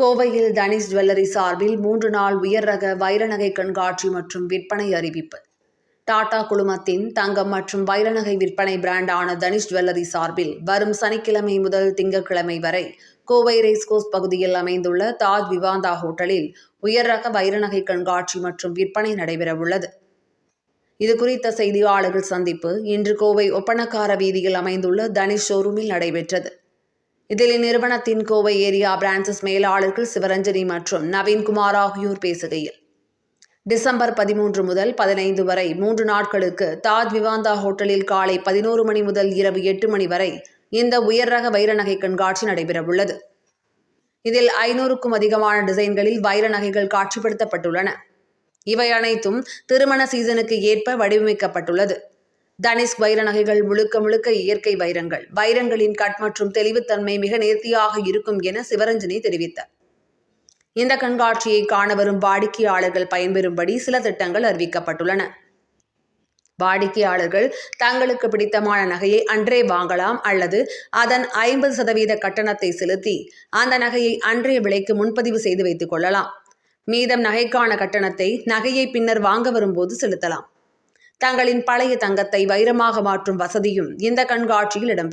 கோவையில் தனிஷ் ஜுவல்லரி சார்பில் மூன்று நாள் உயர் ரக வைரநகை கண்காட்சி மற்றும் விற்பனை அறிவிப்பு. டாடா குழுமத்தின் தங்கம் மற்றும் வைரநகை விற்பனை பிராண்டான தனிஷ் ஜுவல்லரி சார்பில் வரும் சனிக்கிழமை முதல் திங்கட்கிழமை வரை கோவை ரேஸ்கோஸ் பகுதியில் அமைந்துள்ள தாஜ் விவாந்தா ஹோட்டலில் உயர் ரக வைரநகை கண்காட்சி மற்றும் விற்பனை நடைபெறவுள்ளது. இது குறித்த செய்தியாளர்கள் சந்திப்பு இன்று கோவை ஒப்பனக்கார வீதியில் அமைந்துள்ள தனிஷ் ஷோரூமில் நடைபெற்றது. இதில் இந்நிறுவனத்தின் கோவை ஏரியா பிரான்சஸ் மேலாளர்கள் சிவரஞ்சனி மற்றும் நவீன்குமார் ஆகியோர் பேசுகையில் டிசம்பர் பதிமூன்று முதல் பதினைந்து வரை மூன்று நாட்களுக்கு தாஜ் விவாந்தா ஹோட்டலில் காலை பதினோரு மணி முதல் இரவு எட்டு மணி வரை இந்த உயர் ரக வைர நகை கண்காட்சி நடைபெறவுள்ளது. இதில் ஐநூறுக்கும் அதிகமான டிசைன்களில் வைர நகைகள் காட்சிப்படுத்தப்பட்டுள்ளன. இவை அனைத்தும் திருமண சீசனுக்கு ஏற்ப வடிவமைக்கப்பட்டுள்ளது. தனிஷ் வைர நகைகள் முழுக்க முழுக்க இயற்கை வைரங்கள். வைரங்களின் கட் மற்றும் தெளிவுத்தன்மை மிக நேர்த்தியாக இருக்கும் என சிவரஞ்சனி தெரிவித்தார். இந்த கண்காட்சியை காண வரும் வாடிக்கையாளர்கள் பயன்பெறும்படி சில திட்டங்கள் அறிவிக்கப்பட்டுள்ளன. வாடிக்கையாளர்கள் தங்களுக்கு பிடித்தமான நகையை அன்றே வாங்கலாம் அல்லது அதன் ஐம்பது சதவீத கட்டணத்தை செலுத்தி அந்த நகையை அன்றைய விலைக்கு முன்பதிவு செய்து வைத்துக் கொள்ளலாம். மீதம் நகைக்கான கட்டணத்தை நகையை பின்னர் வாங்க வரும்போது செலுத்தலாம். தங்களின் பழைய தங்கத்தை வைரமாக மாற்றும் வசதியும் இந்த கண்காட்சியில் இடம்பெற்றது